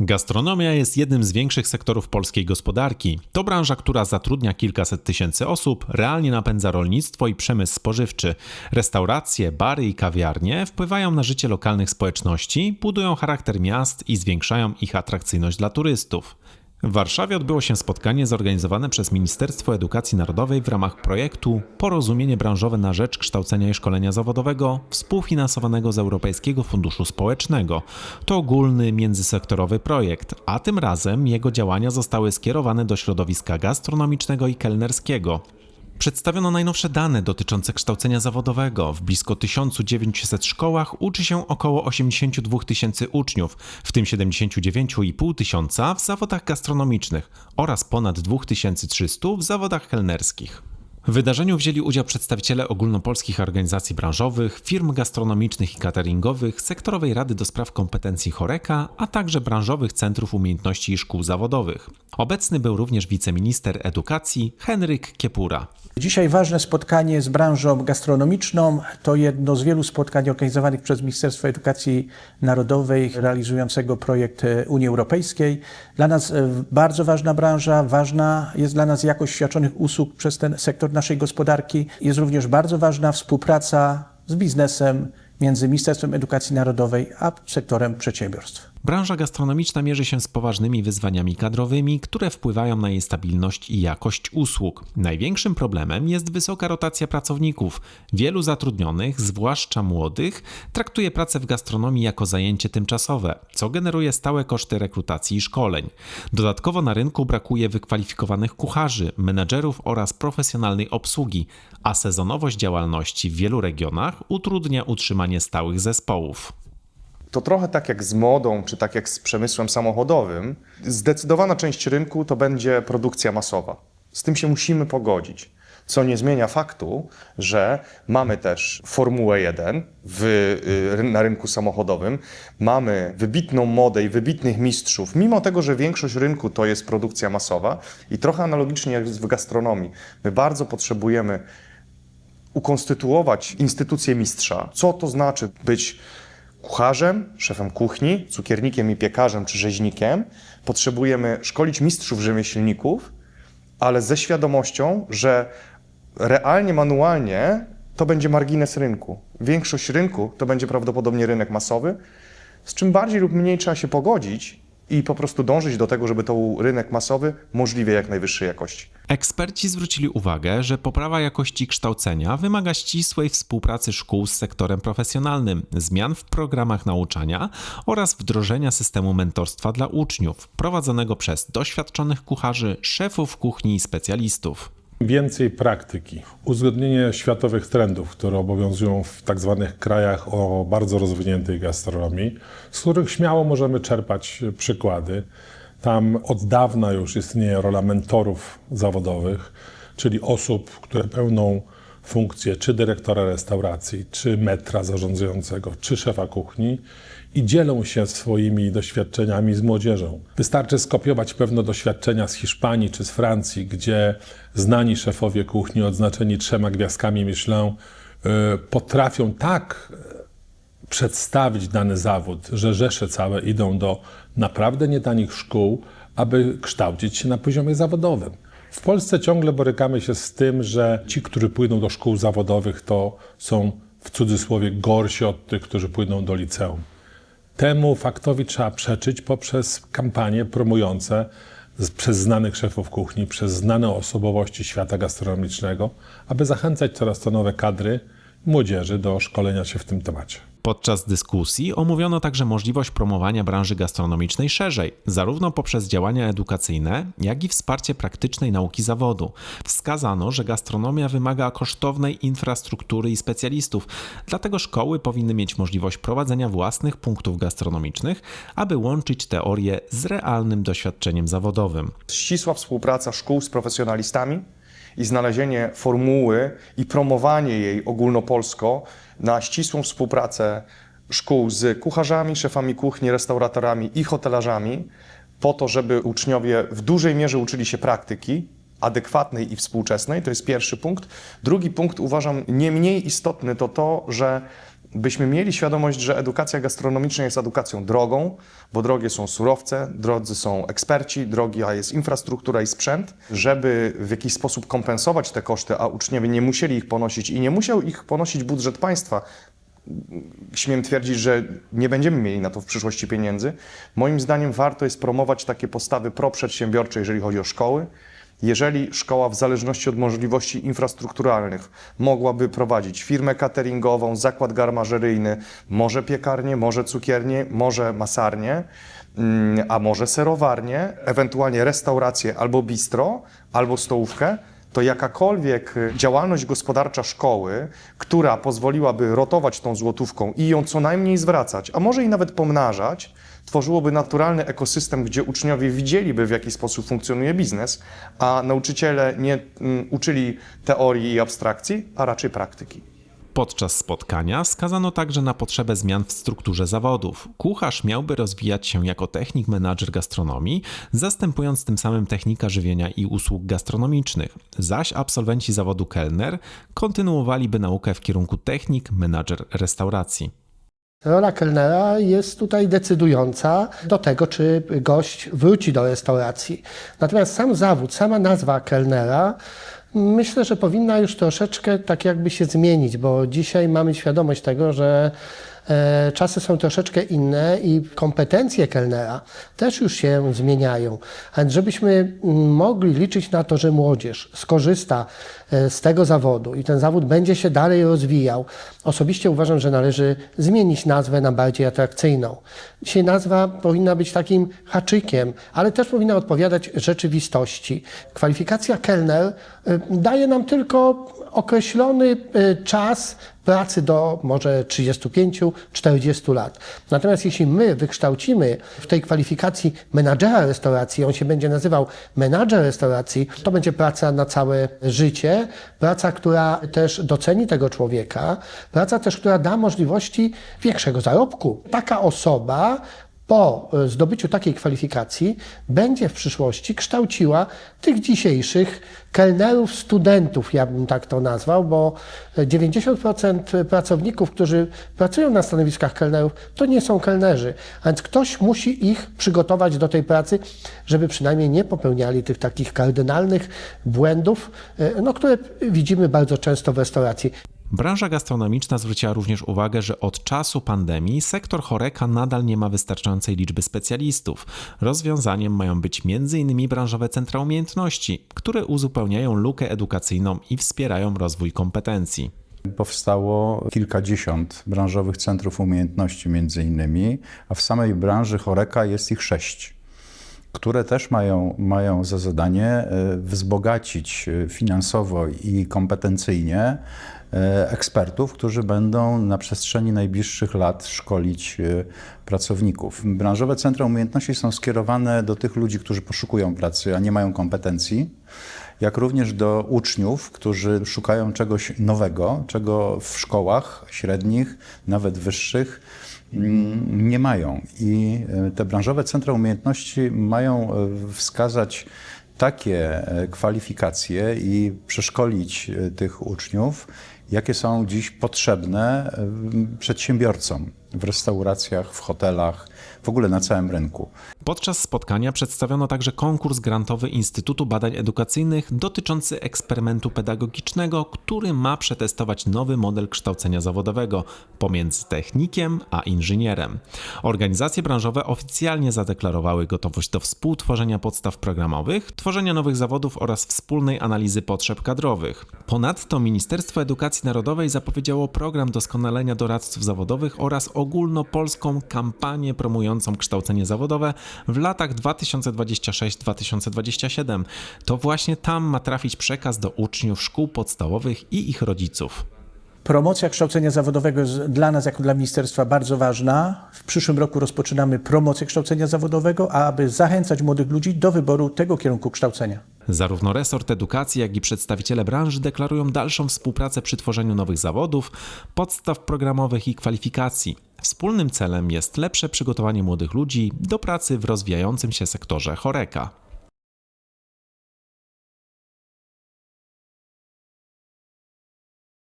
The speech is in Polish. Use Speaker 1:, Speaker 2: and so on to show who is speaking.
Speaker 1: Gastronomia jest jednym z większych sektorów polskiej gospodarki. To branża, która zatrudnia kilkaset tysięcy osób, realnie napędza rolnictwo i przemysł spożywczy. Restauracje, bary i kawiarnie wpływają na życie lokalnych społeczności, budują charakter miast i zwiększają ich atrakcyjność dla turystów. W Warszawie odbyło się spotkanie zorganizowane przez Ministerstwo Edukacji Narodowej w ramach projektu Porozumienie branżowe na rzecz kształcenia i szkolenia zawodowego, współfinansowanego z Europejskiego Funduszu Społecznego. To ogólny międzysektorowy projekt, a tym razem jego działania zostały skierowane do środowiska gastronomicznego i kelnerskiego. Przedstawiono najnowsze dane dotyczące kształcenia zawodowego. W blisko 1900 szkołach uczy się około 82 tysięcy uczniów, w tym 79,5 tysiąca w zawodach gastronomicznych oraz ponad 2300 w zawodach kelnerskich. W wydarzeniu wzięli udział przedstawiciele ogólnopolskich organizacji branżowych, firm gastronomicznych i cateringowych, sektorowej Rady do Spraw Kompetencji Choreka, a także branżowych centrów umiejętności i szkół zawodowych. Obecny był również wiceminister edukacji Henryk Kiepura.
Speaker 2: Dzisiaj ważne spotkanie z branżą gastronomiczną to jedno z wielu spotkań organizowanych przez Ministerstwo Edukacji Narodowej realizującego projekt e, Unii Europejskiej. Dla nas e, bardzo ważna branża, ważna jest dla nas jakość świadczonych usług przez ten sektor naszej gospodarki. Jest również bardzo ważna współpraca z biznesem między Ministerstwem Edukacji Narodowej a sektorem przedsiębiorstw.
Speaker 1: Branża gastronomiczna mierzy się z poważnymi wyzwaniami kadrowymi, które wpływają na jej stabilność i jakość usług. Największym problemem jest wysoka rotacja pracowników. Wielu zatrudnionych, zwłaszcza młodych, traktuje pracę w gastronomii jako zajęcie tymczasowe, co generuje stałe koszty rekrutacji i szkoleń. Dodatkowo na rynku brakuje wykwalifikowanych kucharzy, menedżerów oraz profesjonalnej obsługi, a sezonowość działalności w wielu regionach utrudnia utrzymanie stałych zespołów
Speaker 3: to trochę tak jak z modą, czy tak jak z przemysłem samochodowym, zdecydowana część rynku to będzie produkcja masowa. Z tym się musimy pogodzić. Co nie zmienia faktu, że mamy też Formułę 1 w, y, na rynku samochodowym, mamy wybitną modę i wybitnych mistrzów, mimo tego, że większość rynku to jest produkcja masowa i trochę analogicznie jak w gastronomii. My bardzo potrzebujemy ukonstytuować instytucję mistrza. Co to znaczy być kucharzem, szefem kuchni, cukiernikiem i piekarzem czy rzeźnikiem. Potrzebujemy szkolić mistrzów rzemieślników, ale ze świadomością, że realnie, manualnie to będzie margines rynku. Większość rynku to będzie prawdopodobnie rynek masowy, z czym bardziej lub mniej trzeba się pogodzić, i po prostu dążyć do tego, żeby to był rynek masowy możliwie jak najwyższej jakości.
Speaker 1: Eksperci zwrócili uwagę, że poprawa jakości kształcenia wymaga ścisłej współpracy szkół z sektorem profesjonalnym, zmian w programach nauczania oraz wdrożenia systemu mentorstwa dla uczniów, prowadzonego przez doświadczonych kucharzy, szefów kuchni i specjalistów.
Speaker 4: Więcej praktyki, uzgodnienie światowych trendów, które obowiązują w tak zwanych krajach o bardzo rozwiniętej gastronomii, z których śmiało możemy czerpać przykłady. Tam od dawna już istnieje rola mentorów zawodowych, czyli osób, które pełną funkcję czy dyrektora restauracji, czy metra zarządzającego, czy szefa kuchni i dzielą się swoimi doświadczeniami z młodzieżą. Wystarczy skopiować pewne doświadczenia z Hiszpanii czy z Francji, gdzie znani szefowie kuchni odznaczeni trzema gwiazdkami Michelin y, potrafią tak przedstawić dany zawód, że rzesze całe idą do naprawdę nietanich szkół, aby kształcić się na poziomie zawodowym. W Polsce ciągle borykamy się z tym, że ci, którzy pójdą do szkół zawodowych, to są w cudzysłowie gorsi od tych, którzy pójdą do liceum. Temu faktowi trzeba przeczyć poprzez kampanie promujące przez znanych szefów kuchni, przez znane osobowości świata gastronomicznego, aby zachęcać coraz to nowe kadry młodzieży do szkolenia się w tym temacie.
Speaker 1: Podczas dyskusji omówiono także możliwość promowania branży gastronomicznej szerzej, zarówno poprzez działania edukacyjne, jak i wsparcie praktycznej nauki zawodu. Wskazano, że gastronomia wymaga kosztownej infrastruktury i specjalistów, dlatego szkoły powinny mieć możliwość prowadzenia własnych punktów gastronomicznych, aby łączyć teorię z realnym doświadczeniem zawodowym.
Speaker 3: Ścisła współpraca szkół z profesjonalistami i znalezienie formuły i promowanie jej ogólnopolsko na ścisłą współpracę szkół z kucharzami, szefami kuchni, restauratorami i hotelarzami, po to, żeby uczniowie w dużej mierze uczyli się praktyki adekwatnej i współczesnej. To jest pierwszy punkt. Drugi punkt uważam nie mniej istotny to to, że byśmy mieli świadomość, że edukacja gastronomiczna jest edukacją drogą, bo drogie są surowce, drodzy są eksperci, droga jest infrastruktura i sprzęt, żeby w jakiś sposób kompensować te koszty, a uczniowie nie musieli ich ponosić i nie musiał ich ponosić budżet państwa, śmiem twierdzić, że nie będziemy mieli na to w przyszłości pieniędzy. Moim zdaniem warto jest promować takie postawy proprzedsiębiorcze, jeżeli chodzi o szkoły. Jeżeli szkoła, w zależności od możliwości infrastrukturalnych, mogłaby prowadzić firmę cateringową, zakład garmażeryjny, może piekarnię, może cukiernię, może masarnię, mm, a może serowarnię, ewentualnie restaurację albo bistro, albo stołówkę, to jakakolwiek działalność gospodarcza szkoły, która pozwoliłaby rotować tą złotówką i ją co najmniej zwracać, a może i nawet pomnażać, tworzyłoby naturalny ekosystem, gdzie uczniowie widzieliby, w jaki sposób funkcjonuje biznes, a nauczyciele nie mm, uczyli teorii i abstrakcji, a raczej praktyki.
Speaker 1: Podczas spotkania wskazano także na potrzebę zmian w strukturze zawodów. Kucharz miałby rozwijać się jako technik menadżer gastronomii, zastępując tym samym technika żywienia i usług gastronomicznych, zaś absolwenci zawodu kelner kontynuowaliby naukę w kierunku technik menadżer restauracji.
Speaker 5: Rola kelnera jest tutaj decydująca do tego, czy gość wróci do restauracji. Natomiast sam zawód, sama nazwa kelnera, myślę, że powinna już troszeczkę tak jakby się zmienić, bo dzisiaj mamy świadomość tego, że e, czasy są troszeczkę inne i kompetencje kelnera też już się zmieniają. Więc żebyśmy mm, mogli liczyć na to, że młodzież skorzysta e, z tego zawodu i ten zawód będzie się dalej rozwijał, osobiście uważam, że należy zmienić nazwę na bardziej atrakcyjną. Dzisiaj nazwa powinna być takim haczykiem, ale też powinna odpowiadać rzeczywistości. Kwalifikacja kelner e, daje nam tylko określony e, czas pracy do może 35-40 lat. Natomiast jeśli my wykształcimy w tej kwalifikacji menadżera restauracji, on się będzie nazywał menadżer restauracji, to będzie praca na całe życie, praca, która też doceni tego człowieka, praca też, która da możliwości większego zarobku. Taka osoba po e, zdobyciu takiej kwalifikacji będzie w przyszłości kształciła tych dzisiejszych kelnerów, studentów, ja bym tak to nazwał, bo 90% pracowników, którzy pracują na stanowiskach kelnerów, to nie są kelnerzy, a więc ktoś musi ich przygotować do tej pracy, żeby przynajmniej nie popełniali tych takich kardynalnych błędów, e, no, które widzimy bardzo często w restauracji.
Speaker 1: Branża gastronomiczna zwróciła również uwagę, że od czasu pandemii sektor choreka nadal nie ma wystarczającej liczby specjalistów. Rozwiązaniem mają być m.in. branżowe centra umiejętności, które uzupełniają lukę edukacyjną i wspierają rozwój kompetencji.
Speaker 6: Powstało kilkadziesiąt branżowych centrów umiejętności między innymi, a w samej branży choreka jest ich sześć które też mają, mają za zadanie e, wzbogacić e, finansowo i kompetencyjnie e, ekspertów, którzy będą na przestrzeni najbliższych lat szkolić pracowników. Branżowe centra umiejętności są skierowane do tych ludzi, którzy poszukują pracy, a nie mają kompetencji, jak również do uczniów, którzy szukają czegoś nowego, czego w szkołach średnich, nawet wyższych, nie mają. I te branżowe centra umiejętności mają wskazać takie kwalifikacje i przeszkolić tych uczniów, jakie są dziś potrzebne przedsiębiorcom w restauracjach, w hotelach, w ogóle na całym rynku.
Speaker 1: Podczas spotkania przedstawiono także konkurs grantowy Instytutu Badań Edukacyjnych dotyczący eksperymentu pedagogicznego, który ma przetestować nowy model kształcenia zawodowego pomiędzy technikiem a inżynierem. Organizacje branżowe oficjalnie zadeklarowały gotowość do współtworzenia podstaw programowych, tworzenia nowych zawodów oraz wspólnej analizy potrzeb kadrowych. Ponadto Ministerstwo Edukacji Narodowej zapowiedziało program doskonalenia doradców zawodowych oraz ogólnopolską kampanię promującą kształcenie zawodowe w latach 2026-2027. To właśnie tam ma trafić przekaz do uczniów szkół podstawowych i ich rodziców.
Speaker 2: Promocja kształcenia zawodowego jest dla nas, jako dla ministerstwa, bardzo ważna. W przyszłym roku rozpoczynamy promocję kształcenia zawodowego, aby zachęcać młodych ludzi do wyboru tego kierunku kształcenia.
Speaker 1: Zarówno resort edukacji, jak i przedstawiciele branży deklarują dalszą współpracę przy tworzeniu nowych zawodów, podstaw programowych i kwalifikacji. Wspólnym celem jest lepsze przygotowanie młodych ludzi do pracy w rozwijającym się sektorze choreka.